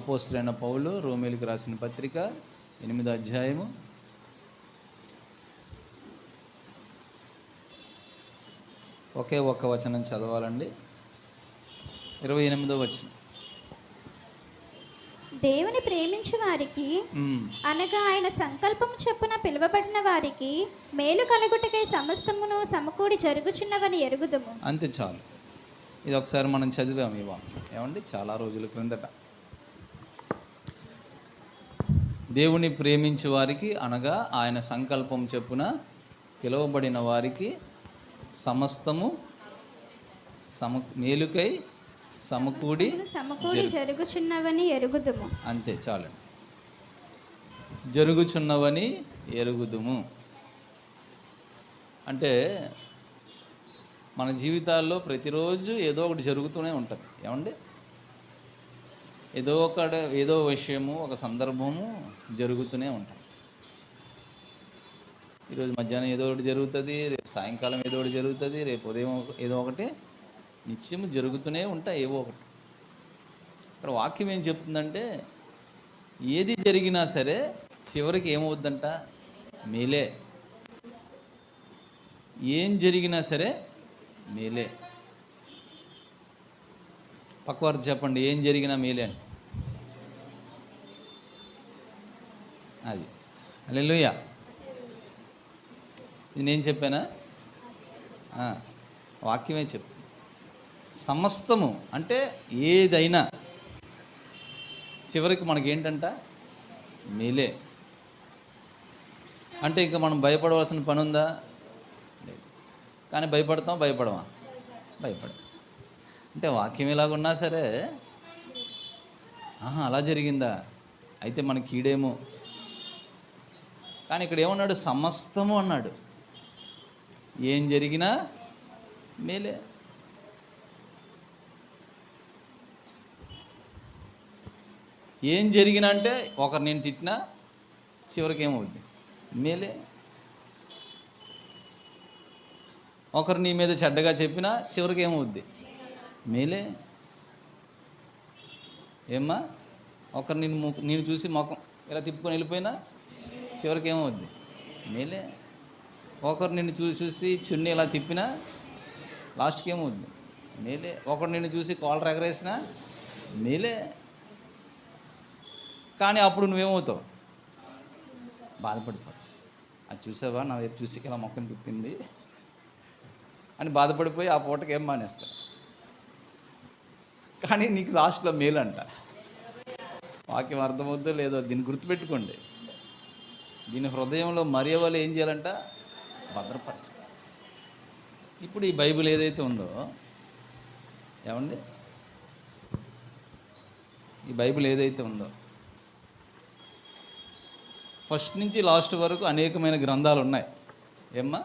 అపోస్తులైన పౌలు రోమేలికి రాసిన పత్రిక ఎనిమిదో అధ్యాయము. ఒకే ఒక్క వచనం చదవాలండి. ఇరవై ఎనిమిదో వచనం. దేవుని ప్రేమించు వారికి. అనగా ఆయన సంకల్పము చొప్పున పిలువబడిన వారికి మేలు కలుగుటకై సమస్తమును సమకూడి జరుగుచున్నవని ఎరుగుదుము. అంతే చాలు. ఇది ఒకసారి మనం చదివాము ఈ వాక్యం. ఏమండి? చాలా రోజుల క్రిందట. దేవుని ప్రేమించు వారికి అనగా ఆయన సంకల్పం చెప్పున పిలువబడిన వారికి సమస్తము సమ మేలుకై సమకూడి సమకూడి జరుగుచున్నవని ఎరుగుదుము. అంతే చాలండి. జరుగుచున్నవని ఎరుగుదుము. అంటే మన జీవితాల్లో ప్రతిరోజు ఏదో ఒకటి జరుగుతూనే ఉంటుంది. ఏమండి? ఏదో ఒక ఏదో విషయము ఒక సందర్భము జరుగుతూనే ఉంటాయి. ఈరోజు మధ్యాహ్నం ఏదో ఒకటి జరుగుతుంది రేపు సాయంకాలం ఏదో ఒకటి జరుగుతుంది రేపు ఉదయం ఏదో ఒకటి నిత్యము జరుగుతూనే ఉంటాయి ఏవో ఒకటి. ఇక్కడ వాక్యం ఏం చెప్తుందంటే ఏది జరిగినా సరే చివరికి ఏమవుద్దంట? మేలే. ఏం జరిగినా సరే మేలే. పక్కవారు చెప్పండి ఏం జరిగినా మేలే అని అది. అల్లెలుయ లూయ నేను చెప్పానా? వాక్యమే చెప్పు. సమస్తము అంటే ఏదైనా చివరికి మనకేంటంట? మేలే. అంటే ఇంకా మనం భయపడవలసిన పని ఉందా కానీ భయపడతాం భయపడమా? భయపడ అంటే వాక్యం ఎలాగున్నా సరే ఆహా అలా జరిగిందా? అయితే మనకి కీడేమో. కానీ ఇక్కడ ఏమన్నాడు? సమస్తము అన్నాడు. ఏం జరిగినా మేలే. ఏం జరిగినా అంటే ఒకరు నేను తిట్టినా చివరికి ఏమవుద్ది? మేలే. ఒకరు నీ మీద చెడ్డగా చెప్పినా చివరికి ఏమవుద్ది? మేలే. ఏమ్మా? ఒకరు నేను నేను చూసి ముఖం ఇలా తిప్పుకొని వెళ్ళిపోయినా? చివరికి ఏమవుద్ది మేలే. ఒకరు నిన్ను చూసి చూసి చున్నీ ఇలా తిప్పినా? లాస్ట్కి ఏమవుద్ది మేలే. ఒకడు నిన్ను చూసి కాలర్ ఎగరేసినా? మేలే. కానీ అప్పుడు నువ్వేమవుతావు? బాధపడిపోతావు. అది చూసావా? నా వైపు చూసి ఇలా మొక్కను తిప్పింది. అని బాధపడిపోయి ఆ పూటకి ఏం మానేస్తా కానీ నీకు లాస్ట్లో మేలు అంట వాక్యం అర్థమవుద్దో లేదో దీన్ని గుర్తుపెట్టుకోండి. దీని హృదయంలో మరియ వాళ్ళు ఏం చేయాలంట? భద్రపరచు ఇప్పుడు ఈ బైబిల్ ఏదైతే ఉందో ఏమండి? ఈ బైబిల్ ఏదైతే ఉందో ఫస్ట్ నుంచి లాస్ట్ వరకు అనేకమైన గ్రంథాలు ఉన్నాయి. ఏమ్మా?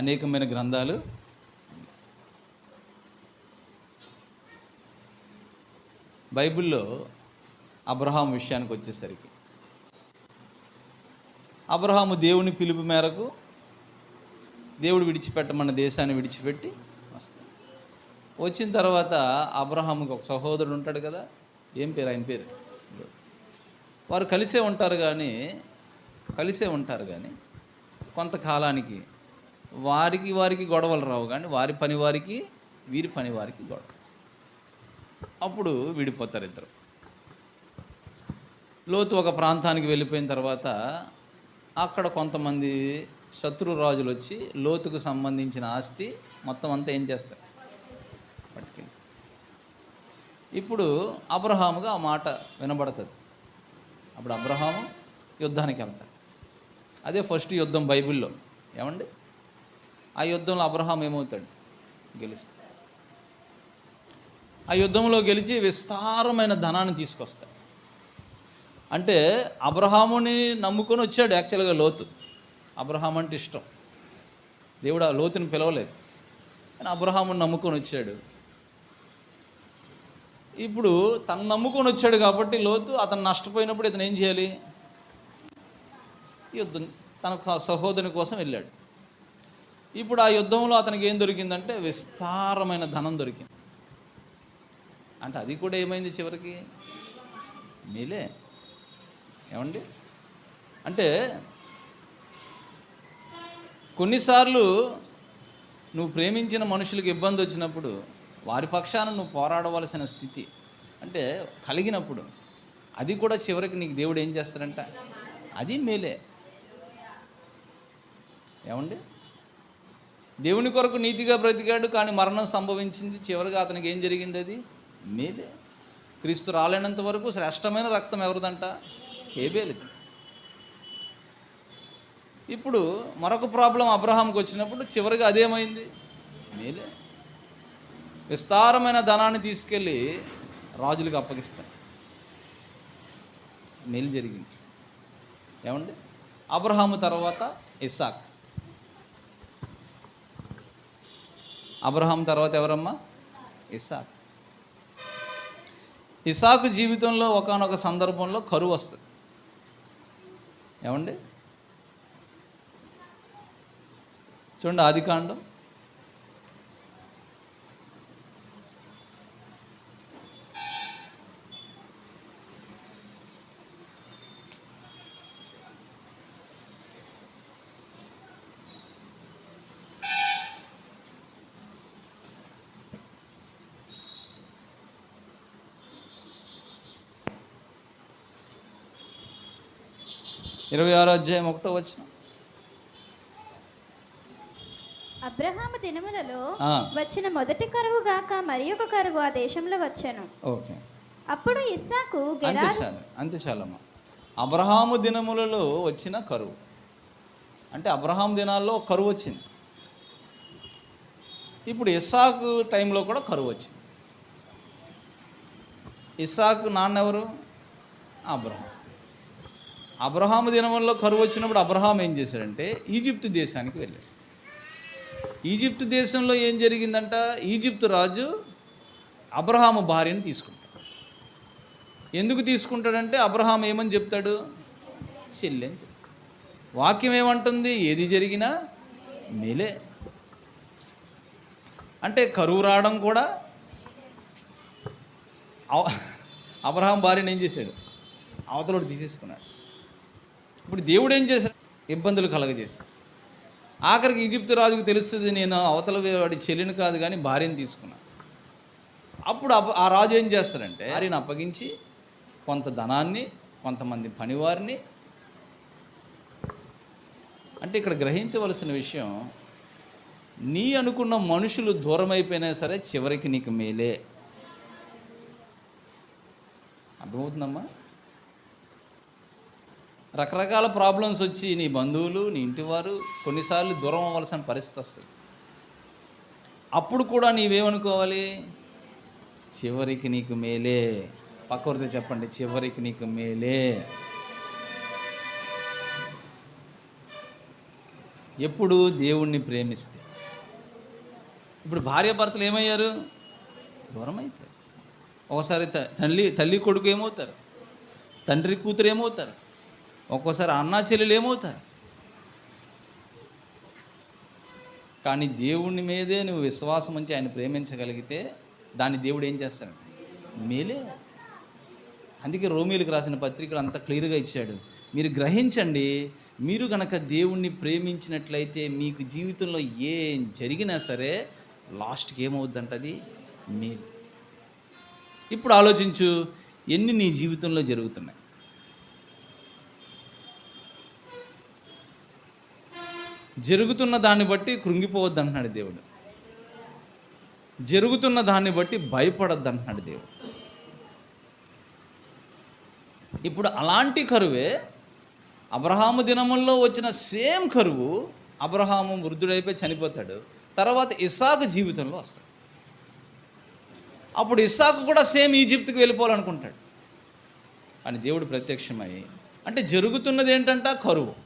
అనేకమైన గ్రంథాలు బైబిల్లో అబ్రహాం విషయానికి వచ్చేసరికి. అబ్రహాము దేవుని పిలుపు మేరకు దేవుడు విడిచిపెట్టమన్న దేశాన్ని విడిచిపెట్టి వస్తాడు. వచ్చిన తర్వాత అబ్రహాముకి ఒక సహోదరుడు ఉంటాడు కదా ఏం పేరు? ఆయన పేరు? వారు కలిసే ఉంటారు కానీ కలిసే ఉంటారు కానీ కొంతకాలానికి వారికి వారికి గొడవలు రావు కానీ వారి పని వారికి వీరి పని వారికి గొడవ. అప్పుడు విడిపోతారు ఇద్దరు. లోతు ఒక ప్రాంతానికి వెళ్ళిపోయిన తర్వాత అక్కడ కొంతమంది శత్రు రాజులు వచ్చి లోతుకు సంబంధించిన ఆస్తి మొత్తం అంతా ఏం చేస్తారు? పట్టుకెళ్ళి. ఇప్పుడు అబ్రహాముగా ఆ మాట వినబడుతుంది. అప్పుడు అబ్రహాము యుద్ధానికి వెళ్తాడు. అదే ఫస్ట్ యుద్ధం బైబిల్లో. ఏమండి? ఆ యుద్ధంలో అబ్రహాం ఏమవుతాడు? గెలుస్తాడు. ఆ యుద్ధంలో గెలిచి విస్తారమైన ధనాన్ని తీసుకొస్తాడు అంటే అబ్రహాముని నమ్ముకొని వచ్చాడు యాక్చువల్గా లోతు. అబ్రహాం అంటే ఇష్టం. దేవుడు ఆ లోతుని పిలవలేదు. కానీ అబ్రహాముని నమ్ముకొని వచ్చాడు. ఇప్పుడు తను నమ్ముకొని వచ్చాడు కాబట్టి లోతు అతను నష్టపోయినప్పుడు ఇతను ఏం చేయాలి? యుద్ధం తన సహోదరుని కోసం వెళ్ళాడు. ఇప్పుడు ఆ యుద్ధంలో అతనికి ఏం దొరికిందంటే విస్తారమైన ధనం దొరికింది. అంటే అది కూడా ఏమైంది చివరికి? మీలే. ఏమండి? అంటే కొన్నిసార్లు నువ్వు ప్రేమించిన మనుషులకు ఇబ్బంది వచ్చినప్పుడు వారి పక్షాన నువ్వు పోరాడవలసిన స్థితి అంటే కలిగినప్పుడు అది కూడా చివరికి నీకు దేవుడు ఏం చేస్తాడంట? అది మేలే. ఏమండి? దేవుని కొరకు నీతిగా బ్రతికాడు కానీ మరణం సంభవించింది. చివరిగా అతనికి ఏం జరిగింది అది? మేలే క్రీస్తు రాలేనంత వరకు శ్రేష్టమైన రక్తం ఎవరిదంట? హేబేలిది. ఇప్పుడు మరొక ప్రాబ్లం అబ్రహాంకి వచ్చినప్పుడు చివరిగా అదేమైంది? మేలే. విస్తారమైన ధనాన్ని తీసుకెళ్ళి రాజులకు అప్పగిస్తాడు మేలు జరిగింది. ఏమండి? అబ్రహాము తర్వాత ఇస్సాక్. అబ్రహాం తర్వాత ఎవరమ్మా? ఇస్సాక్. ఇసాకు జీవితంలో ఒకానొక సందర్భంలో కరువు వస్తుంది. ఏమండి? చూడండి ఆది ఇరవై ఆరో అధ్యాయం ఒకటో వచ్చిన అబ్రహాము దినములలో. వచ్చిన మొదటి కరువు గాక మరి ఒక కరువు ఆ దేశంలో వచ్చాను. ఓకే. అప్పుడు ఇస్సాకు అంతే చాలు అంతే చాలమ్మా. అబ్రహాము దినములలో వచ్చిన కరువు. అంటే అబ్రహాం దినాల్లో కరువు వచ్చింది. ఇప్పుడు ఇస్సాకు టైంలో కూడా కరువు వచ్చింది. ఇస్సాకు నాన్న ఎవరు అబ్రహాం. అబ్రహాము దినంలో కరువు వచ్చినప్పుడు అబ్రహాం ఏం చేశాడంటే ఈజిప్ట్ దేశానికి వెళ్ళాడు. ఈజిప్ట్ దేశంలో ఏం జరిగిందంట? ఈజిప్టు రాజు అబ్రహాము భార్యను తీసుకుంటాడు. ఎందుకు తీసుకుంటాడంటే అబ్రహాం ఏమని చెప్తాడు? చెల్లి అని చెప్తాడు. వాక్యం ఏమంటుంది? ఏది జరిగినా మేలే. అంటే కరువు రావడం కూడా అవ- అబ్రహాం భార్యను ఏం చేశాడు? అవతలోడు తీసేసుకున్నాడు. ఇప్పుడు దేవుడు ఏం చేశాడు? ఇబ్బందులు కలగజేశాడు. ఆఖరికి ఈజిప్తు రాజుకు తెలుస్తుంది నేను అవతల వాడి చెల్లిని కాదు కానీ భార్యను తీసుకున్నాను అప్పుడు ఆ రాజు ఏం చేస్తాడంటే భార్యను అప్పగించి కొంత ధనాన్ని కొంతమంది పనివారిని అంటే ఇక్కడ గ్రహించవలసిన విషయం నీ అనుకున్న మనుషులు దూరం అయిపోయినా సరే చివరికి నీకు మేలే. అర్థమవుతుందమ్మా? రకరకాల ప్రాబ్లమ్స్ వచ్చి నీ బంధువులు నీ ఇంటివారు కొన్నిసార్లు దూరం అవ్వాల్సిన పరిస్థితి వస్తుంది. అప్పుడు కూడా నీవేమనుకోవాలి? చివరికి నీకు మేలే. పక్కవరితో చెప్పండి. చివరికి నీకు మేలే. ఎప్పుడు దేవుణ్ణి ప్రేమిస్తే. ఇప్పుడు భార్యాభర్తలు ఏమయ్యారు? దూరం అయిపోయారు ఒకసారి తల్లి తల్లి కొడుకు ఏమవుతారు? తండ్రి కూతురు ఏమవుతారు? ఒక్కోసారి అన్నా చెల్లెలు ఏమవుతారు? కానీ దేవుని మీదే నువ్వు విశ్వాసం ఉంచి ఆయన ప్రేమించగలిగితే దాన్ని దేవుడు ఏం చేస్తాడు మేలే. అందుకే రోమిలకు రాసిన పత్రికలు అంత క్లియర్గా ఇచ్చాడు. మీరు గ్రహించండి మీరు గనక దేవుణ్ణి ప్రేమించినట్లయితే మీకు జీవితంలో ఏం జరిగినా సరే లాస్ట్కి ఏమవుద్దంట అది? మేలు. ఇప్పుడు ఆలోచించు ఎన్ని నీ జీవితంలో జరుగుతున్నాయి? జరుగుతున్న దాన్ని బట్టి కృంగిపోవద్దు అంటున్నాడు దేవుడు. జరుగుతున్న దాన్ని బట్టి భయపడద్దు అంటున్నాడు దేవుడు. ఇప్పుడు అలాంటి కరువే అబ్రహాము దినముల్లో వచ్చిన సేమ్ కరువు అబ్రహాము వృద్ధుడైపోయి చనిపోతాడు తర్వాత ఇస్సాకు జీవితంలో వస్తాడు. అప్పుడు ఇస్సాకు కూడా సేమ్ ఈజిప్ట్కి వెళ్ళిపోవాలనుకుంటాడు. అని దేవుడు ప్రత్యక్షమై అంటే జరుగుతున్నది ఏంటంట? కరువు.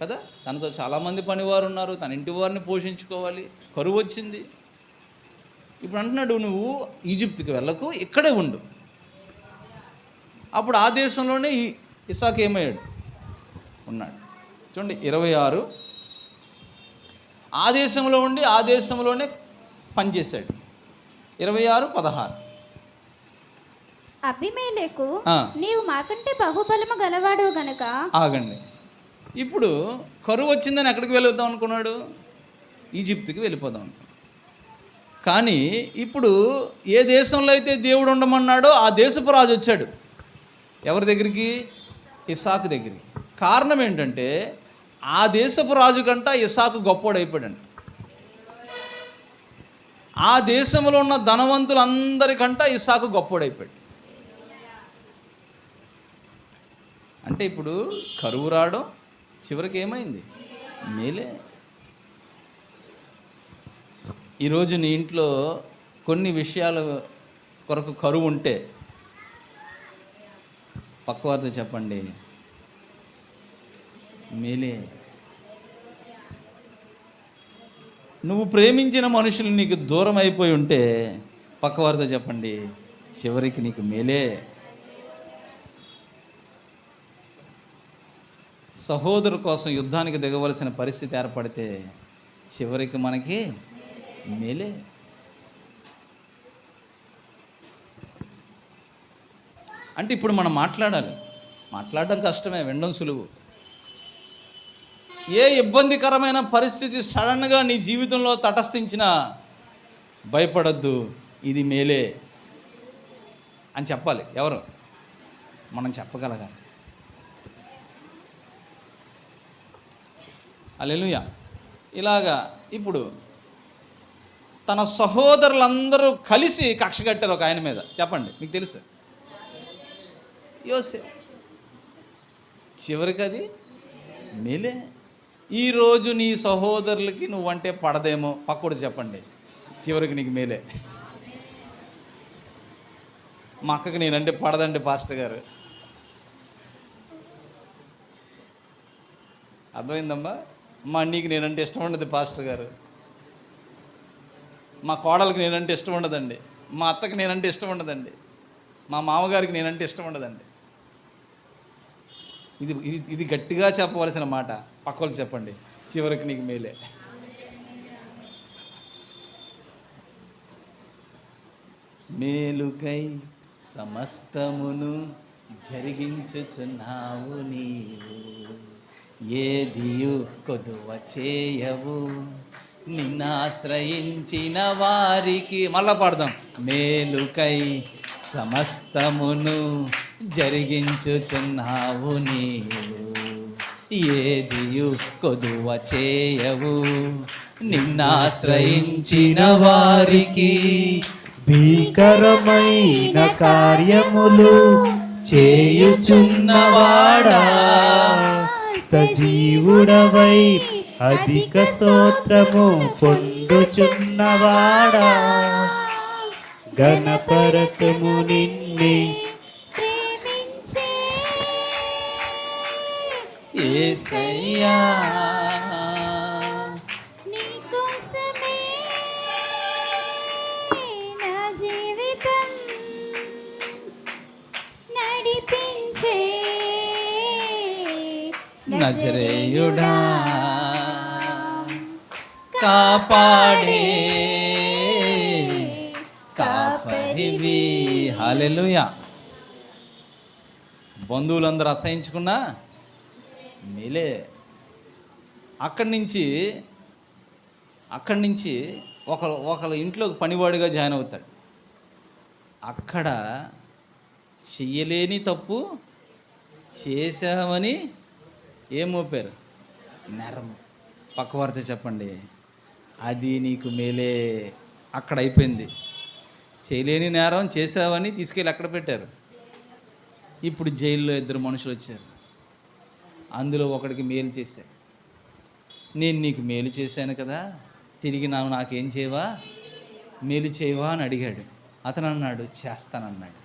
కదా? తనతో చాలామంది పనివారు ఉన్నారు తన ఇంటి వారిని పోషించుకోవాలి. కరువు వచ్చింది. ఇప్పుడు అంటున్నాడు నువ్వు ఈజిప్ట్కి వెళ్ళకు ఇక్కడే ఉండు. అప్పుడు ఆ దేశంలోనే ఇసాక్ ఏమయ్యాడు? ఉన్నాడు. చూడండి ఇరవై ఆరు. ఆ దేశంలో ఉండి ఆ దేశంలోనే పనిచేశాడు. ఇరవై ఆరు పదహారు. అభిమేలకు. నీవు మాకంటే బహుబలము గలవాడు గనుక ఆగండి. ఇప్పుడు కరువు వచ్చిందని ఎక్కడికి వెళ్ళొద్దాం అనుకున్నాడు? ఈజిప్ట్కి వెళ్ళిపోదాం అనుకున్నాడు. కానీ ఇప్పుడు ఏ దేశంలో అయితే దేవుడు ఉండమన్నాడో ఆ దేశపు రాజు వచ్చాడు. ఎవరి దగ్గరికి? ఇసాకు దగ్గరికి. కారణం ఏంటంటే ఆ దేశపు రాజు కంట ఇసాకు గొప్పోడైపోయాడు ఆ దేశంలో ఉన్న ధనవంతులందరికంట ఇసాకు గొప్పోడైపోయాడు అంటే ఇప్పుడు కరువు రావడం చివరికి ఏమైంది? మేలే. ఈరోజు నీ ఇంట్లో కొన్ని విషయాల కొరకు కరువు ఉంటే పక్కవారితో చెప్పండి. మేలే. నువ్వు ప్రేమించిన మనుషులు నీకు దూరం అయిపోయి ఉంటే పక్కవారితో చెప్పండి. చివరికి నీకు మేలే. సహోదరు కోసం యుద్ధానికి దిగవలసిన పరిస్థితి ఏర్పడితే చివరికి మనకి మేలే. అంటే ఇప్పుడు మనం మాట్లాడాలి. మాట్లాడడం కష్టమే వినడం సులువు. ఏ ఇబ్బందికరమైన పరిస్థితి సడన్గా నీ జీవితంలో తటస్థించినా భయపడద్దు ఇది మేలే అని చెప్పాలి. ఎవరు? మనం చెప్పగలగాలి. అలెలుయ ఇలాగా ఇప్పుడు తన సహోదరులందరూ కలిసి కక్ష కట్టారు ఒక ఆయన మీద. చెప్పండి మీకు తెలుసు? యోసే చివరికి అది మేలే. ఈరోజు నీ సహోదరులకి నువ్వంటే పడదేమో. పక్కడు చెప్పండి చివరికి నీకు మేలే. మా అక్కకి నేనంటే పడదండి పాస్టర్ గారు. అర్థమైందమ్మా? మా అన్నీకి నేనంటే ఇష్టం ఉండదు పాస్టర్ గారు. మా కోడలకు నేనంటే ఇష్టం ఉండదండి. మా అత్తకి నేనంటే ఇష్టం ఉండదండి. మా మామగారికి నేనంటే ఇష్టం ఉండదండి. ఇది ఇది ఇది గట్టిగా చెప్పవలసిన మాట. పక్కలు చెప్పండి. చివరికి నీకు మేలే. మేలుకై సమస్తమును జరిగించుచున్నావు నీ ఏదియు కొదువ చేయవు నిన్నాశ్రయించిన వారికి మళ్ళా పాడదాం. మేలుకై సమస్తమును జరిగించుచున్నావు నీవు. ఏదియు కొదువ చేయవు నిన్నాశ్రయించిన వారికి భీకరమైన కార్యములు చేయుచున్నవాడా? సజీవుడవై అధిక స్తోత్రము పొందుచున్నవాడా. గణపరకము నిన్నే. ఏసయ్యా. జీవితం నడిపించే నజరేయుడా కాపాడే కాపరివి. హల్లెలూయా. బంధువులందరూ అసహించుకున్నా మేలే. అక్కడి నుంచి అక్కడి నుంచి ఒక ఒకళ్ళ ఇంట్లో పనివాడిగా జాయిన్ అవుతాడు. అక్కడ చెయ్యలేని తప్పు చేశామని ఏం మోపారు? నేరం. పక్కవారితో చెప్పండి. అది నీకు మేలే. అక్కడ అయిపోయింది. చేయలేని నేరం చేసావని తీసుకెళ్ళి అక్కడ పెట్టారు. ఇప్పుడు జైల్లో ఇద్దరు మనుషులు వచ్చారు. అందులో ఒకడికి మేలు చేశాడు నేను నీకు మేలు చేశాను కదా. తిరిగి నా నాకేం చేయవా? మేలు చేయవా అని అడిగాడు. అతను అన్నాడు చేస్తానన్నాడు.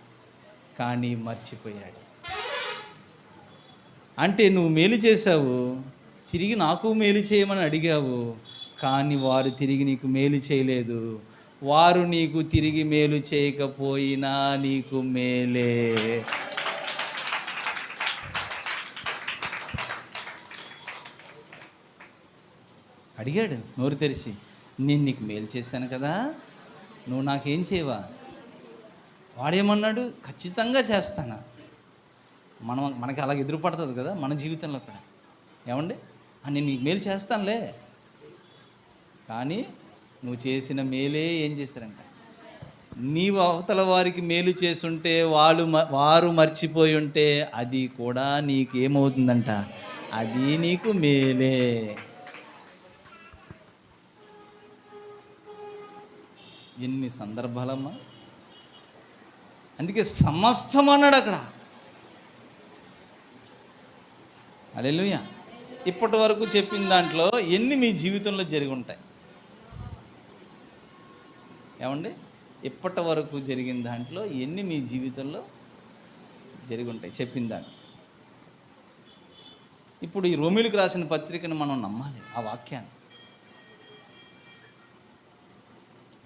కానీ మర్చిపోయాడు. అంటే నువ్వు మేలు చేశావు తిరిగి నాకు మేలు చేయమని అడిగావు కానీ వారు తిరిగి నీకు మేలు చేయలేదు. వారు నీకు తిరిగి మేలు చేయకపోయినా నీకు మేలే. అడిగాడు నోరు తెరిచి. నేను నీకు మేలు చేశాను కదా నువ్వు నాకేం చేయవా? వాడేమన్నాడు? ఖచ్చితంగా చేస్తానా? మనం మనకి అలా ఎదురుపడుతుంది కదా మన జీవితంలో కూడా. ఏమండి? నేను నీకు మేలు చేస్తానులే. కానీ నువ్వు చేసిన మేలే ఏం చేశారంట? నీవు అవతల వారికి మేలు చేసుంటే వాళ్ళు వారు మర్చిపోయి ఉంటే అది కూడా నీకు ఏమవుతుందంట అది నీకు మేలే. ఎన్ని సందర్భాలమ్మా. అందుకే సమస్తం అన్నాడు అక్కడ. అలెలుయ ఇప్పటి వరకు చెప్పిన దాంట్లో ఎన్ని మీ జీవితంలో జరిగి ఉంటాయి? ఏమండి? ఇప్పటి వరకు జరిగిన దాంట్లో ఎన్ని మీ జీవితంలో జరిగి ఉంటాయి? చెప్పిన దాంట్లో. ఇప్పుడు ఈ రోమిలకు రాసిన పత్రికను మనం నమ్మాలి ఆ వాక్యాన్ని.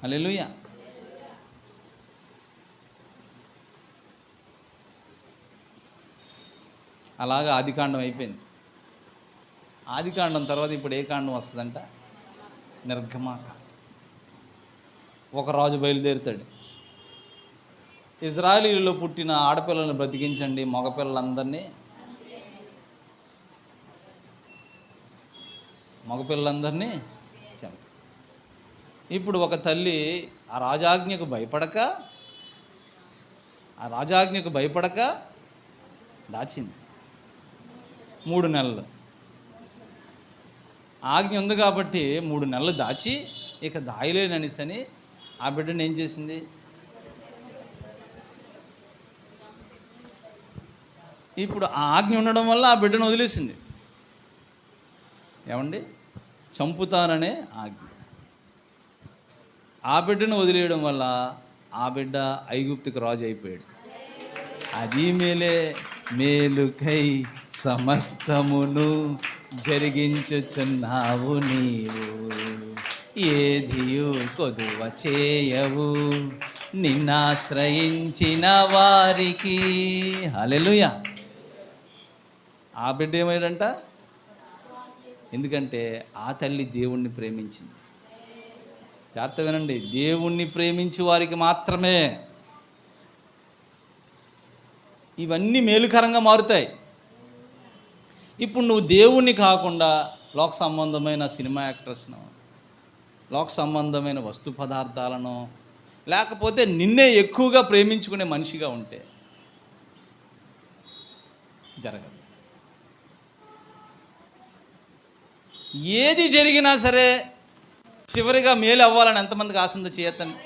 అలెలుయా అలాగా ఆదికాండం అయిపోయింది. ఆదికాండం తర్వాత ఇప్పుడు ఏ కాండం వస్తుందంట? నిర్గమాకాండం ఒక రాజు బయలుదేరుతాడు. ఇజ్రాయలీలో పుట్టిన ఆడపిల్లల్ని బ్రతికించండి మగపిల్లలందరినీ. మగపిల్లలందరినీ చంపి. ఇప్పుడు ఒక తల్లి ఆ రాజాజ్ఞకు భయపడక ఆ రాజాజ్ఞకు భయపడక దాచింది. మూడు నెలలు. ఆజ్ఞ ఉంది కాబట్టి మూడు నెలలు దాచి ఇక దాయలేననిసని ఆ బిడ్డను ఏం చేసింది? ఇప్పుడు ఆ ఆజ్ఞ ఉండడం వల్ల ఆ బిడ్డను వదిలేసింది. ఏమండి? చంపుతాననే ఆజ్ఞ. ఆ బిడ్డను వదిలేయడం వల్ల ఆ బిడ్డ ఐగుప్తికి రాజు అయిపోయాడు. అది మేలే. మేలుకై సమస్తమును జరిగించుచున్నావు నీవు. ఏదియు కొదువ చేయవు. నిన్నాశ్రయించిన వారికి. అలెలుయ ఆ బిడ్డ ఏమయ్యాడంట ఎందుకంటే ఆ తల్లి దేవుణ్ణి ప్రేమించింది. జాగ్రత్త వినండి. దేవుణ్ణి ప్రేమించు వారికి మాత్రమే ఇవన్నీ మేలుకరంగా మారుతాయి. ఇప్పుడు నువ్వు దేవుణ్ణి కాకుండా లోక సంబంధమైన సినిమా యాక్టర్స్ను లోక సంబంధమైన వస్తు పదార్థాలను లేకపోతే నిన్నే ఎక్కువగా ప్రేమించుకునే మనిషిగా ఉంటే జరగదు. ఏది జరిగినా సరే చివరిగా మేలు అవ్వాలని ఎంతమందికి ఆశ ఉందో చేయొద్దండి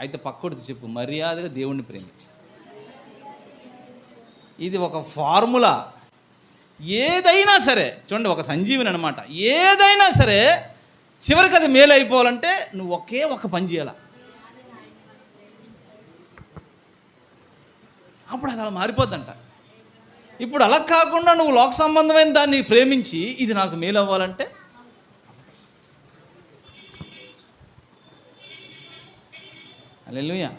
అయితే పక్కడితో చెప్పు మర్యాదగా దేవుణ్ణి ప్రేమించి. ఇది ఒక ఫార్ములా. ఏదైనా సరే చూడండి ఒక సంజీవిని అనమాట ఏదైనా సరే చివరికి అది మేలు అయిపోవాలంటే నువ్వు ఒకే ఒక పని చేయాల. అప్పుడు అది అలా మారిపోద్దంట. ఇప్పుడు అలా కాకుండా నువ్వు లోక సంబంధమైన దాన్ని ప్రేమించి ఇది నాకు మేలు అవ్వాలంటే అల్లెలుయా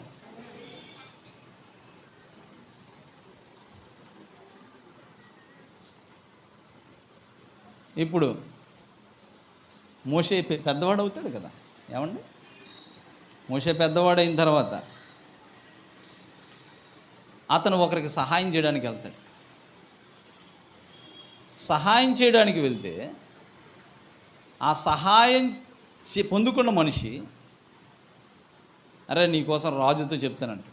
ఇప్పుడు మోసే పెద్దవాడు అవుతాడు కదా. ఏమండి? మోసే పెద్దవాడు అయిన తర్వాత అతను ఒకరికి సహాయం చేయడానికి వెళ్తాడు. సహాయం చేయడానికి వెళ్తే ఆ సహాయం చే- పొందుకున్న మనిషి అరే నీకోసం రాజుతో చెప్తానంట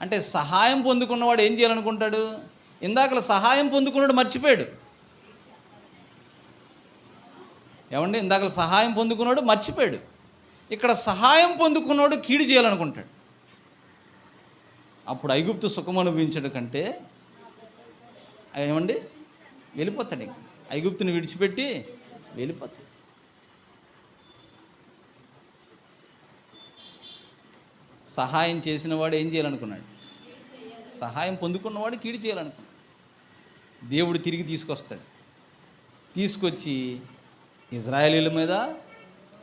అంటే సహాయం పొందుకున్నవాడు ఏం చేయాలనుకుంటాడు? ఇందాకల సహాయం పొందుకున్నాడు మర్చిపోయాడు. ఏమండి? ఇందాక సహాయం పొందుకున్నాడు మర్చిపోయాడు. ఇక్కడ సహాయం పొందుకున్నాడు కీడు చేయాలనుకుంటాడు. అప్పుడు ఐగుప్తు సుఖం అనుభవించడం కంటే ఏమండి? వెళ్ళిపోతాడు ఇంక. ఐగుప్తుని విడిచిపెట్టి వెళ్ళిపోతాడు. సహాయం చేసిన వాడు ఏం చేయాలనుకున్నాడు? సహాయం పొందుకున్నవాడు కీడు చేయాలనుకున్నాడు. దేవుడు తిరిగి తీసుకొస్తాడు. తీసుకొచ్చి ఇజ్రాయేలీల మీద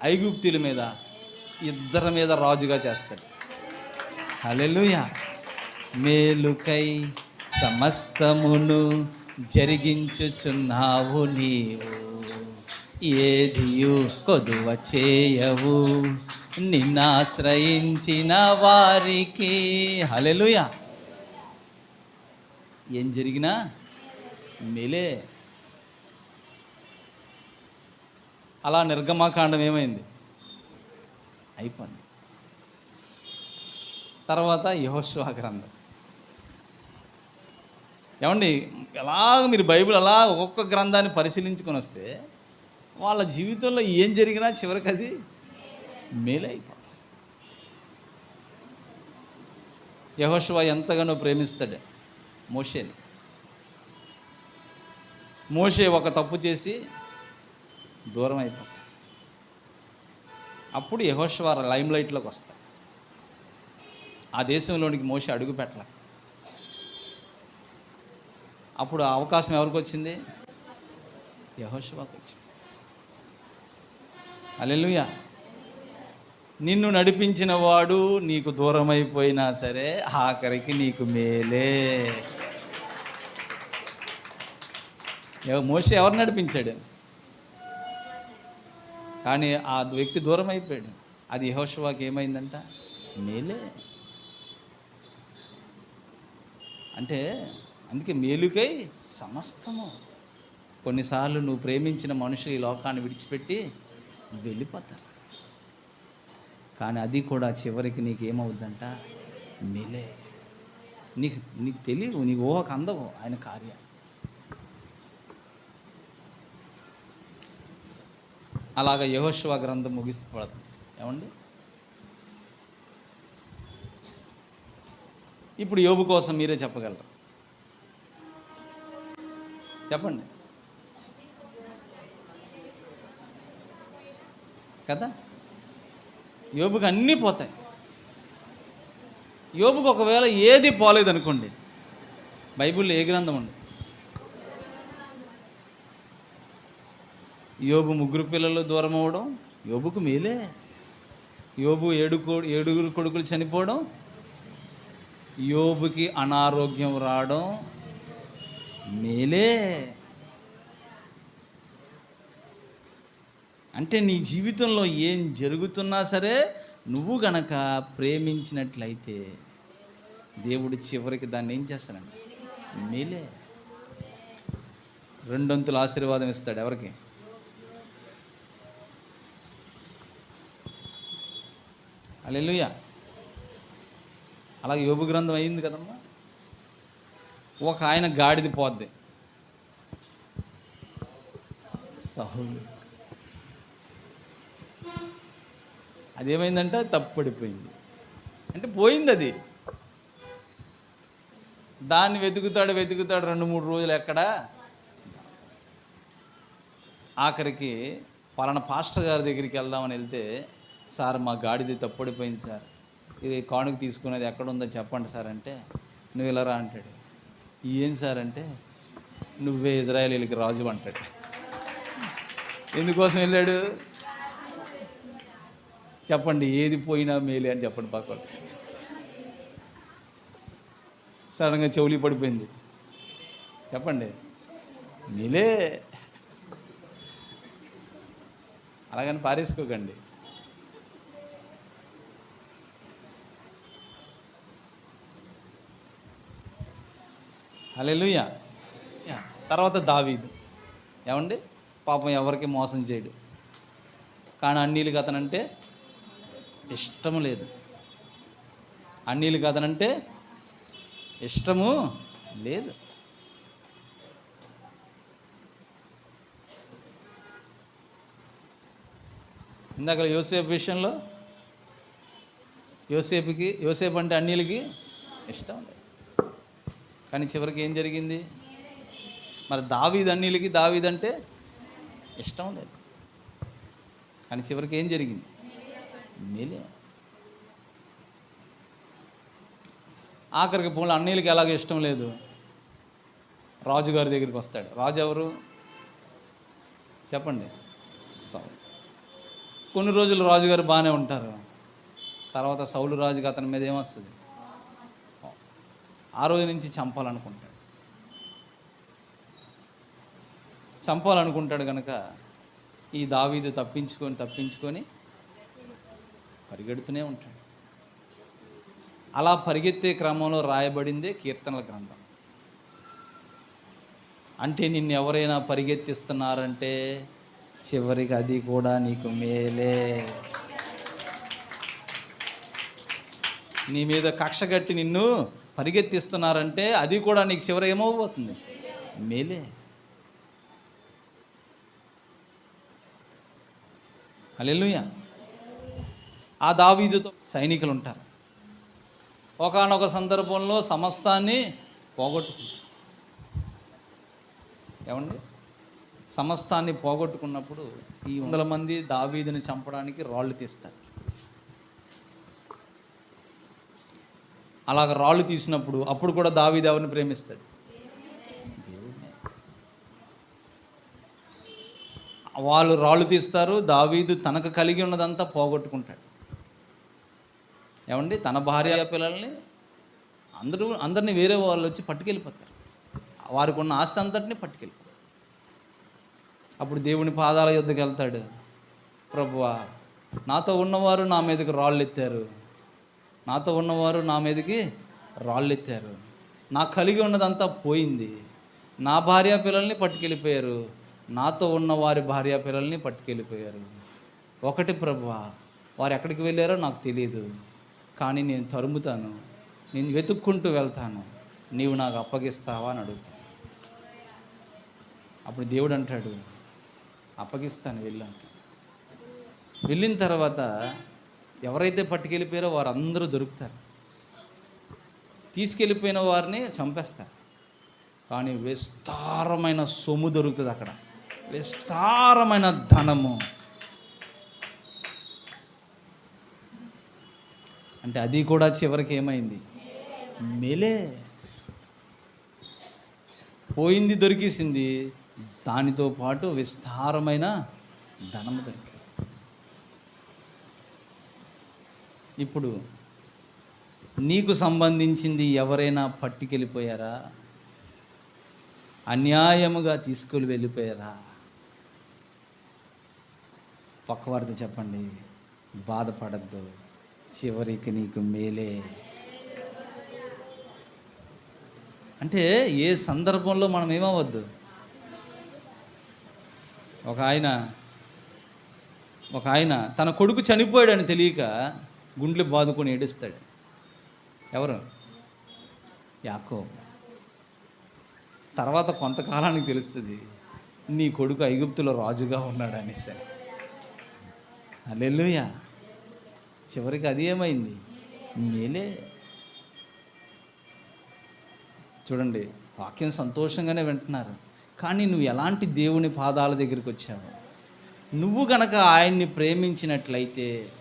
ఐగుప్తుల మీద ఇద్దరి మీద రాజుగా చేస్తాడు. హల్లెలూయా. మేలుకై సమస్తమును జరిగించుచున్నావు నీవు. ఏదియు కొదువ చేయవు. నిన్నాశ్రయించిన వారికి. హలెలుయా ఏం జరిగినా మేలే. అలా నిర్గమాకాండం ఏమైంది? అయిపోయింది. తర్వాత యహోశ్వ గ్రంథం. ఏమండి ఎలాగ మీరు బైబిల్ అలా ఒక్కొక్క గ్రంథాన్ని పరిశీలించుకొని వస్తే వాళ్ళ జీవితంలో ఏం జరిగినా చివరికి అది మేలే అయిపోతుంది యహోశివ ఎంతగానో ప్రేమిస్తాడు మోషేని. మోషే ఒక తప్పు చేసి దూరం అయిపోతాయి అప్పుడు యహోశ్వర లైమ్ లైట్లోకి వస్తాడు. ఆ దేశంలోనికి మోసి అడుగు పెట్టలే అప్పుడు ఆ అవకాశం ఎవరికి వచ్చింది? యహోశివాకి వచ్చింది. అలెలుయా నిన్ను నడిపించిన వాడు నీకు దూరం అయిపోయినా సరే ఆఖరికి నీకు మేలే. ఎవ- ఎవరు నడిపించాడు? కానీ ఆ వ్యక్తి దూరం అయిపోయాడు అది యహోశివాకి ఏమైందంట? మేలే. అంటే అందుకే మేలుకై సమస్తము. కొన్నిసార్లు నువ్వు ప్రేమించిన మనుషులు ఈ లోకాన్ని విడిచిపెట్టి వెళ్ళిపోతారు. కానీ అది కూడా చివరికి నీకు ఏమవుద్దంట మేలే. నీకు నీకు తెలియవు నీకు ఊహకు అందవు ఆయన కార్యం. అలాగ యహోశివ గ్రంథం ముగిసిపోతుంది ఏమండి? ఇప్పుడు యోబు కోసం మీరే చెప్పగలరు? చెప్పండి. కదా? యోబుకి అన్నీ పోతాయి. యోబుకి ఒకవేళ ఏది పోలేదనుకోండి బైబిల్లో ఏ గ్రంథం ఉంది? యోబు ముగ్గురు పిల్లలు దూరం అవ్వడం యోబుకు మేలే. యోబు ఏడు ఏడుగురు కొడుకులు చనిపోవడం యోబుకి అనారోగ్యం రావడం మేలే. అంటే నీ జీవితంలో ఏం జరుగుతున్నా సరే నువ్వు గనక ప్రేమించినట్లయితే దేవుడు చివరికి దాన్ని ఏం చేస్తానండి మేలే. రెండొంతుల ఆశీర్వాదం ఇస్తాడు ఎవరికి? అల్లెలుయ అలాగే యోగు గ్రంథం అయింది కదమ్మా. ఒక ఆయన గాడిది పోద్ది. సహులు అదేమైందంటే తప్పడిపోయింది. అంటే పోయింది అది దాన్ని వెతుకుతాడు వెతుకుతాడు రెండు మూడు రోజులు ఎక్కడ? ఆఖరికి పలానా పాస్టర్ గారి దగ్గరికి వెళ్దామని వెళ్తే సార్ మా గాడిది తప్పడిపోయింది సార్. ఇది కానుక తీసుకునేది ఎక్కడ ఉందో చెప్పండి సార్ అంటే నువ్వు ఇలా రా అంటాడు. ఏం సార్ అంటే నువ్వే ఇజ్రాయలీలకి రాజు అంటాడు. ఎందుకోసం వెళ్ళాడు? చెప్పండి ఏది పోయినా మేలే అని చెప్పండి పక్కన సడన్గా చెవులి పడిపోయింది. చెప్పండి మేలే. అలాగని పారేసుకోకండి. Hallelujah yeah. తర్వాత దావీదు. ఏమండి? పాపం ఎవరికి మోసం చేయడు. కానీ అన్నీళ్ళకి కథనంటే ఇష్టం లేదు. అన్నీలు కథనంటే ఇష్టము లేదు. ఇందాక యోసేపు విషయంలో యోసేపుకి యోసేపు అంటే అన్నిలకి ఇష్టం లేదు. కానీ చివరికి ఏం జరిగింది? మరి దావీదన్నీలకి దావీదంటే ఇష్టం లేదు. కానీ చివరికి ఏం జరిగింది? మేలే. ఆఖరికి పోలు అన్నీలకి ఎలాగో ఇష్టం లేదు? రాజుగారి దగ్గరికి వస్తాడు. రాజు ఎవరు? చెప్పండి. సౌలు. కొన్ని రోజులు రాజుగారు బాగానే ఉంటారు. తర్వాత సౌలు రాజుకి అతని మీద ఏమొస్తుంది? ఆ రోజు నుంచి చంపాలనుకుంటాడు. చంపాలనుకుంటాడు కనుక ఈ దావీదు తప్పించుకొని తప్పించుకొని పరిగెడుతూనే ఉంటాడు. అలా పరిగెత్తే క్రమంలో రాయబడిందే కీర్తనల గ్రంథం. అంటే నిన్ను ఎవరైనా పరిగెత్తిస్తున్నారంటే చివరికి అది కూడా నీకు మేలే. నీ మీద కక్ష కట్టి నిన్ను పరిగెత్తిస్తున్నారంటే అది కూడా నీకు చివర ఏమవబోతుంది మేలే. హల్లెలూయా. ఆ దావీదుతో సైనికులు ఉంటారు ఒకానొక సందర్భంలో సమస్తాన్ని పోగొట్టుకుంటారు. ఏమండి? సమస్తాన్ని పోగొట్టుకున్నప్పుడు ఈ వందల మంది దావీదుని చంపడానికి రాళ్ళు తీస్తారు. అలాగ రాళ్ళు తీసినప్పుడు అప్పుడు కూడా దావీదు ఎవరిని ప్రేమిస్తాడు? వాళ్ళు రాళ్ళు తీస్తారు దావీదు తనకు కలిగి ఉన్నదంతా పోగొట్టుకుంటాడు. ఏమండి? తన భార్య పిల్లల్ని అందరూ అందరినీ వేరే వాళ్ళు వచ్చి పట్టుకెళ్ళిపోతారు. వారికి ఉన్న ఆస్తి అంతటిని పట్టుకెళ్ళిపోతారు. అప్పుడు దేవుని పాదాల యుద్ధకి వెళ్తాడు. ప్రభువా నాతో ఉన్నవారు నా మీదకి రాళ్ళు ఎత్తారు. నాతో ఉన్నవారు నా మీదకి రాళ్ళు ఎత్తారు నాకు కలిగి ఉన్నదంతా పోయింది. నా భార్య పిల్లల్ని పట్టుకెళ్ళిపోయారు. నాతో ఉన్న వారి భార్య పిల్లల్ని పట్టుకెళ్ళిపోయారు. ఒకటి ప్రభా వారు ఎక్కడికి వెళ్ళారో నాకు తెలియదు కానీ నేను తరుముతాను. నేను వెతుక్కుంటూ వెళ్తాను. నీవు నాకు అప్పగిస్తావా అని అడుగుతాను. అప్పుడు దేవుడు అంటాడు అప్పగిస్తాను వెళ్ళంటాడు వెళ్ళిన తర్వాత ఎవరైతే పట్టుకెళ్ళిపోయారో వారు అందరూ దొరుకుతారు. తీసుకెళ్ళిపోయిన వారిని చంపేస్తారు. కానీ విస్తారమైన సొమ్ము దొరుకుతుంది అక్కడ. విస్తారమైన ధనము. అంటే అది కూడా చివరికి ఏమైంది? మేలే. పోయింది దొరికేసింది. దానితో పాటు విస్తారమైన ధనము దొరికింది. ఇప్పుడు నీకు సంబంధించింది ఎవరైనా పట్టుకెళ్ళిపోయారా? అన్యాయముగా తీసుకుని వెళ్ళిపోయారా? పక్కవారితో చెప్పండి. బాధపడద్దు. చివరికి నీకు మేలే. అంటే ఏ సందర్భంలో మనం ఏమవద్దు ఒక ఆయన ఒక ఆయన తన కొడుకు చనిపోయాడని తెలియక గుండెలు బాదుకొని ఏడుస్తాడు. ఎవరు? యాకో తర్వాత కొంతకాలానికి తెలుస్తుంది నీ కొడుకు ఐగుప్తులో రాజుగా ఉన్నాడు అనేసరి అల్లెలుయా చివరికి అది ఏమైంది? మేలే చూడండి వాక్యం సంతోషంగానే వింటున్నారు. కానీ నువ్వు ఎలాంటి దేవుని పాదాల దగ్గరికి వచ్చావు? నువ్వు గనక ఆయన్ని ప్రేమించినట్లయితే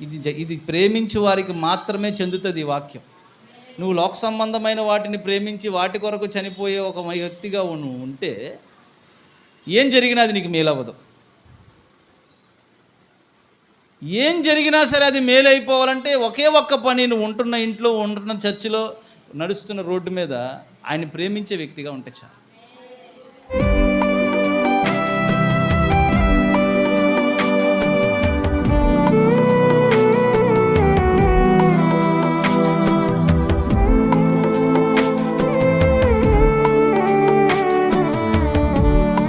ఇది జ- ఇది ప్రేమించి వారికి మాత్రమే చెందుతుంది ఈ వాక్యం. నువ్వు లోక సంబంధమైన వాటిని ప్రేమించి వాటి కొరకు చనిపోయే ఒక వ్యక్తిగా నువ్వు ఉంటే ఏం జరిగినా అది నీకు మేలవ్వదు. ఏం జరిగినా సరే అది మేలైపోవాలంటే ఒకే ఒక్క పని నువ్వు ఉంటున్న ఇంట్లో ఉంటున్న చర్చిలో నడుస్తున్న రోడ్డు మీద ఆయన ప్రేమించే వ్యక్తిగా ఉంటే చాలు.